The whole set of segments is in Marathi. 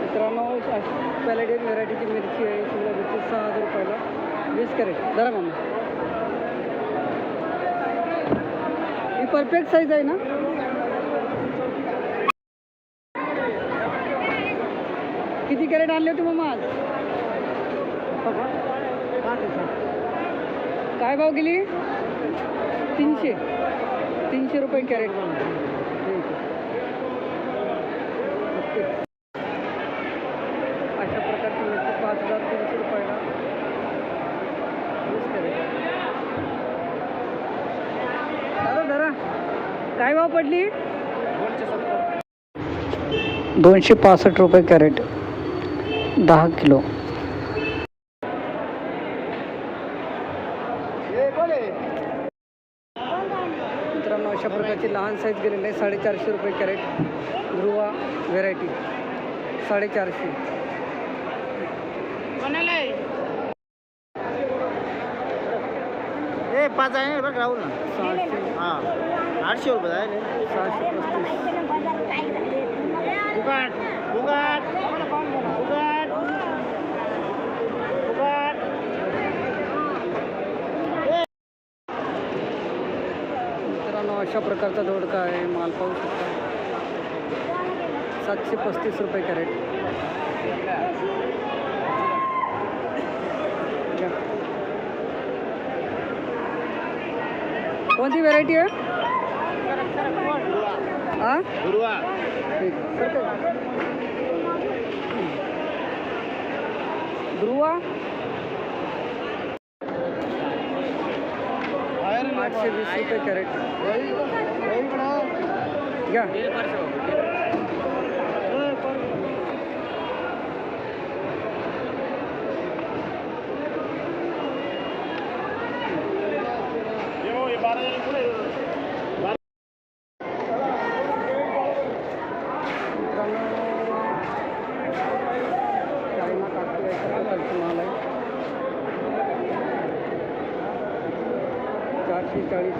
मित्रांनो पॅलेडियम व्हरायटीची मिरची आहे शिमला मिरची सहा हजार रुपयाला. वीस कॅरेट जरा मामा. ही परफेक्ट साईज आहे ना? किती कॅरेट आणले होते मामा आज? काय भाव गेली? तीनशे. तीनशे रुपये कॅरेट. अशा प्रकारची मिरची पाच हजार तीनशे रुपयाला. वीस कॅरेट. दादा धरा. काय भाव पडली? दोनशे पासष्ट रुपये कॅरेट. दहा किलो मित्रांनो अशा प्रकारची लहान साईज गेलेली आहे साडेचारशे रुपये कॅरेट ध्रुवा व्हेरायटी. साडेचारशे. ए पाच आहे ना बरं राहुल. ना सहाशे. हां. आठशे रुपये आहे. सहाशे पस्तीस. अशा प्रकारचा दोडका आहे? माल पाहू शकता. सातशे पस्तीस रुपये कॅरेट. कोणती व्हरायटी आहे? हा ठीक. ध्रुवा आठशे वीस रुपये कॅरेट घ्या चायना काकडी आहे सगळं खालचं माल आहे तीस चाळीस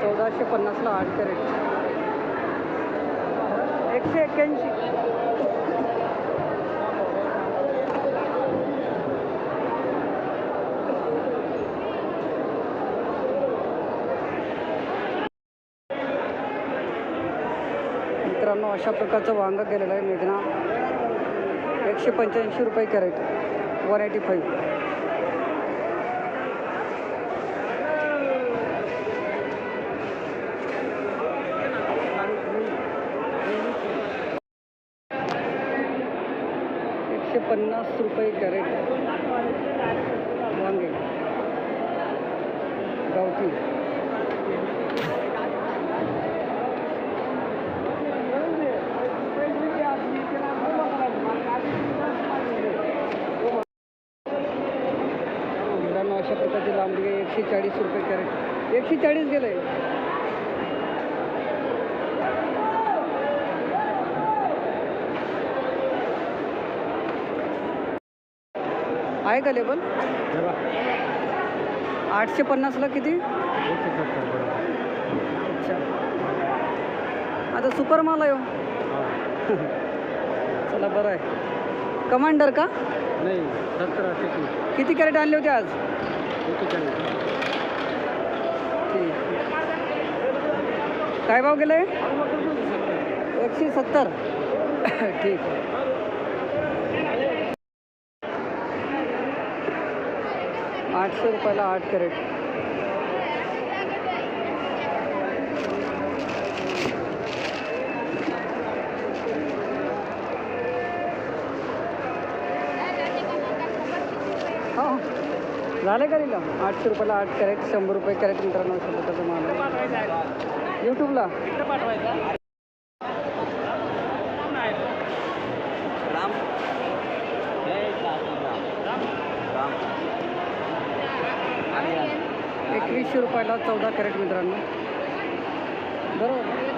चौदाशे पन्नासला आठ कॅरेट. एकशे एक्क्याऐंशी मित्रांनो अशा प्रकारचं वांगा केलेलं आहे मेघना. एकशे पंच्याऐंशी रुपये कॅरेट. वन एटी फाईव्ह एकशे पन्नास रुपये कॅरेट. वांगे. गावठी मित्रांनो अशा प्रकारची लांबडी आहे एकशे चाळीस रुपये कॅरेट. एकशे चाळीस गेलं आहे आहे का लेबल? आठशे पन्नासला किती? अच्छा. आता सुपर माल आहे हो. चला बरं आहे. कमांडर का? नाही किती कॅरेट आणले होते आज? काय भाव गेले एकशे सत्तर. ठीक. आठशे रुपयाला आठ कॅरेट हो झाले का रिला आठशे रुपयाला आठ कॅरेट शंभर रुपये कॅरेट मित्रांनो शंभरचं माल यूट्यूबला एकवीसशे रुपयाला चौदा कॅरेट मित्रांनो. बरोबर.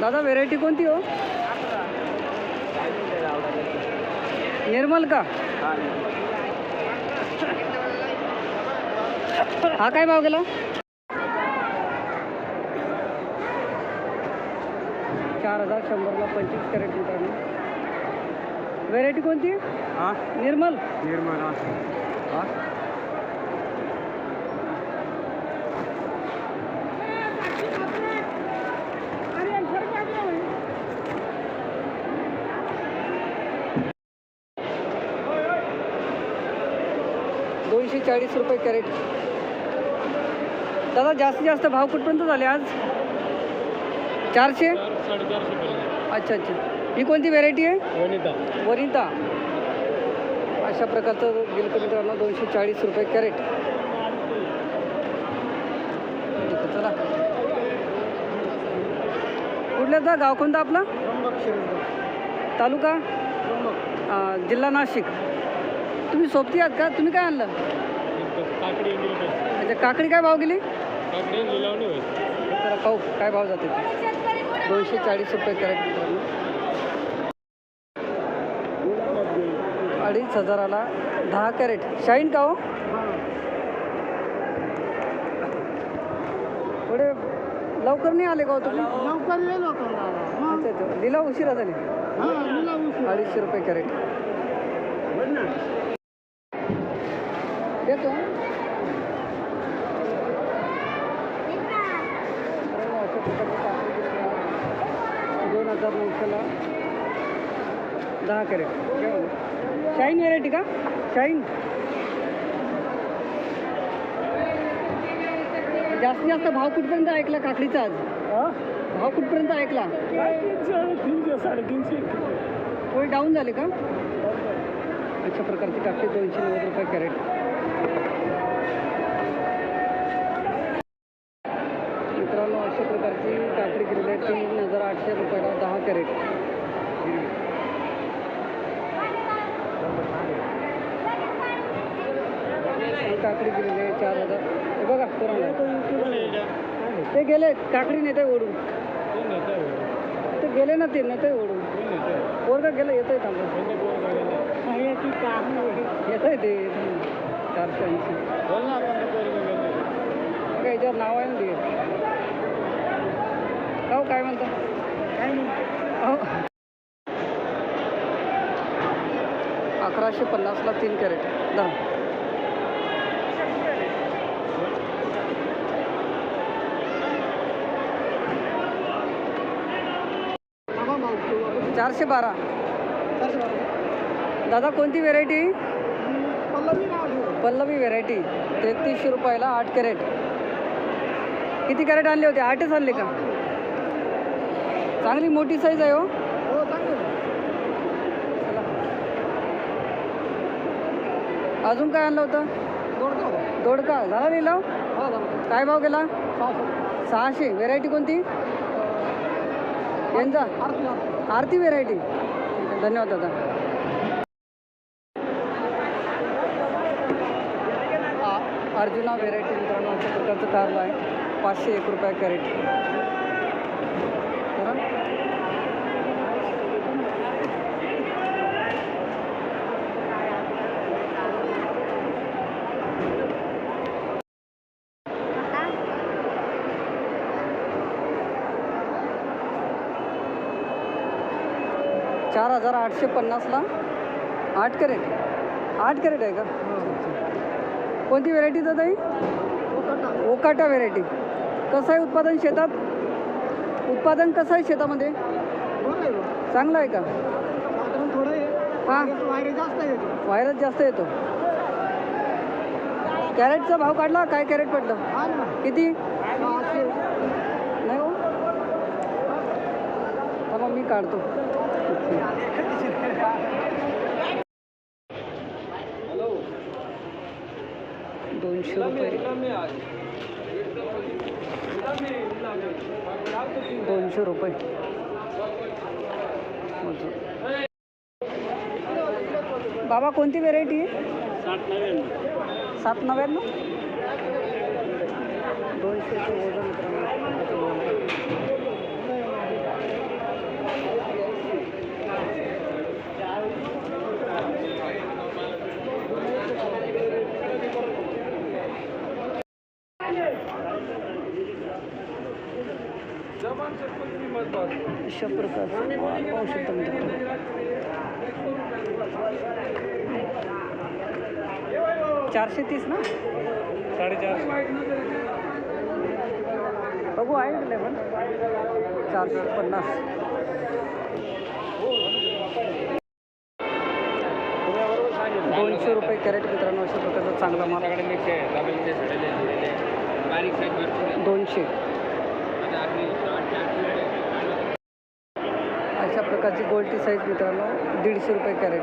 दादा व्हेरायटी कोणती हो? निर्मल का? हा काय भाव गेला? चार हजार शंभरला पंचवीस कॅरेट मित्रांनो व्हेरायटी कोणती? निर्मल. निर्मळ हा दोनशे चाळीस रुपये कॅरेट. दादा जास्तीत जास्त भाव कुठपर्यंत झाले आज? चारशे? अच्छा अच्छा. ही कोणती व्हेरायटी आहे? वनिता. वनिता. अशा प्रकारचं गिलक मित्रांनो दोनशे चाळीस रुपये कॅरेट. चला. कुठल्याचा गाव कोणता आपला? तालुका? जिल्हा नाशिक. तुम्ही सोबती आहात का? तुम्ही काय आणलं? काकडी अच्छा काकडी काय भाव गेली? काकडी लिलावणी होईल. जरा पाहू काय भाव जाते ते? दोनशे चाळीस रुपये कॅरेट मित्रांनो. अडीच हजाराला दहा कॅरेट. शाईन का हो? थोडे लवकर नाही आले का हो तुम्ही? लवकर येईल होतो अच्छा अच्छा. लिला उशिरा झाले. अडीचशे रुपये कॅरेट. देतो अशा प्रकारचे काकडी दिलेली आहे. दोन हजार नऊशेला. दहा कॅरेट. शाईन व्हेरायटी का? शाईन. जास्तीत जास्त भाव कुठपर्यंत ऐकला काकडीचा आज? भाव कुठपर्यंत ऐकला? तीनशे साडेतीनशे. थोडी डाऊन झाले का? अशा प्रकारची काकडी दोनशे नव्वद रुपये कॅरेट. मित्रांनो अशा प्रकारची आहे तीन हजार आठशे रुपयाला दहा कॅरेट. काकडी केलेली आहे चार हजार. हे बघा कोणाला ते गेले काकडी नेते ओढून. ते गेले ना ते नेते ओढून. पोरगा गेलं येतंय थांबा. येतंय ते. चारशे बघा याच्यावर नाव आहे ना ते हो काय म्हणता? काय नाही अकराशे पन्नासला तीन कॅरेट. दहा चारशे बारा. दादा कोणती व्हेरायटी पल्लवी व्हेरायटी तेहतीसशे रुपयाला आठ कॅरेट. किती कॅरेट आणले होते? आठच आणले का? चांगली मोठी साईज आहे हो. चला. अजून काय आणलं होतं? दोडका. झाला लिहिला काय भाव गेला? सहाशे. व्हेरायटी कोणती? यांचा? आरती व्हेरायटी धन्यवाद दादा. अर्जुना व्हेरायटी मित्रांनो अशा प्रकारचं कारला आहे. पाचशे एक रुपये कॅरेट. चार हजार आठशे पन्नासला आठ कॅरेट. आठ कॅरेट आहे का? हो, हो. कोणती व्हेरायटी दादा ही? ओकाटा. व्हेरायटी कसं आहे उत्पादन शेतात? उत्पादन कसं आहे शेतामध्ये? चांगलं आहे का? हां. व्हायरस जास्त येतो. कॅरेटचा भाव काढला? काय कॅरेट पडलं? किती? नाही हो. मी काढतो. दोनशे रुपये दोनशे रुपये. बाबा कोणती व्हेरायटी आहे? सात नव्याण्णव. दोनशेचं वजन अशा प्रकारचं पाहू शकता मित्रांनो चारशे तीस ना? साडेचारशे. बघू आहे लेवल चारशे पन्नास. दोनशे रुपये कॅरेट मित्रांनो अशा प्रकारचा चांगला माल. आपल्याकडे मिक्स आहे डबल ते साडेले झालेले बारीक साईज भरपूर आहे. दोनशे आता आपली साठ चारशे अशा प्रकारची गोल्डची साईज मित्रांनो दीडशे रुपये कॅरेट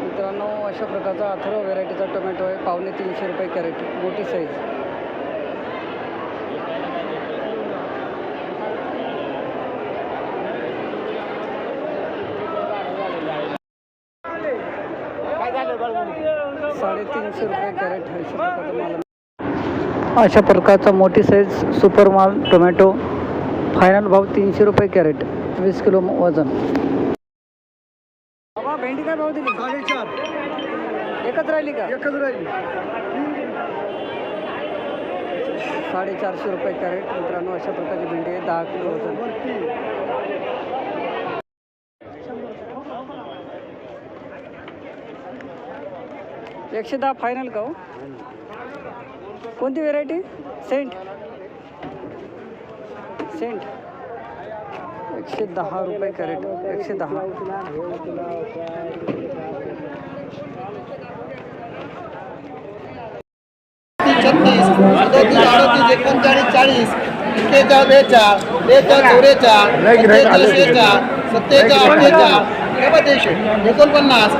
मित्रांनो अशा प्रकारचा अथर्व व्हेरायटीचा टोमॅटो आहे. पावणे तीनशे रुपये कॅरेट मोठी साईज साडेतीनशे रुपये कॅरेट आहे अशा प्रकारचा माल अशा प्रकारचा मोठी साईज सुपर माल टोमॅटो फायनल भाव तीनशे रुपये कॅरेट वीस किलो वजन. बाबा भेंडी काय भाव दिली? साडेचार एकच राहिली का? एकच राहील. साडेचारशे रुपये कॅरेट मित्रांनो अशा प्रकारची भेंडी आहे दहा किलो वजन. एकशे दहा फायनल का हो? कोणती व्हेरायटी सेंट सेंट एकशे दहा रुपये कॅरेट एकशे दहा. छत्तीस सदतीस अडतीस एकोणचाळीस चाळीस एक्केचाळ बेचाळ बेचाळ चौवेचाळ सत्तेचाळ शेचाळ हे. एकोणपन्नास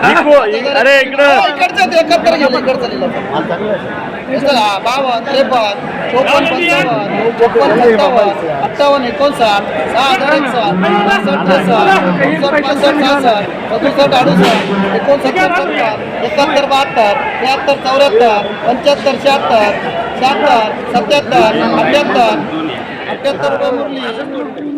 अरे इकडं. इकडचं ते एकाहत्तर गेलं इकडचं लिहिलं बावन्न त्रेपन्न चोपन्न पंचावन्न चोपन्न सत्तावन्न अठ्ठावन्न एकोणसाठ सहा हजार एकसाठ पासष्ट त्रेसष्ट पासष्ट सहासष्ट सदुसष्ट अडुसष्ट एकोणसत्तर सत्तर एकाहत्तर बहात्तर त्र्याहत्तर चौऱ्याहत्तर पंच्याहत्तर शहात्तर शहात्तर सत्याहत्तर अठ्याहत्तर अठ्याहत्तर रुपये मुरली.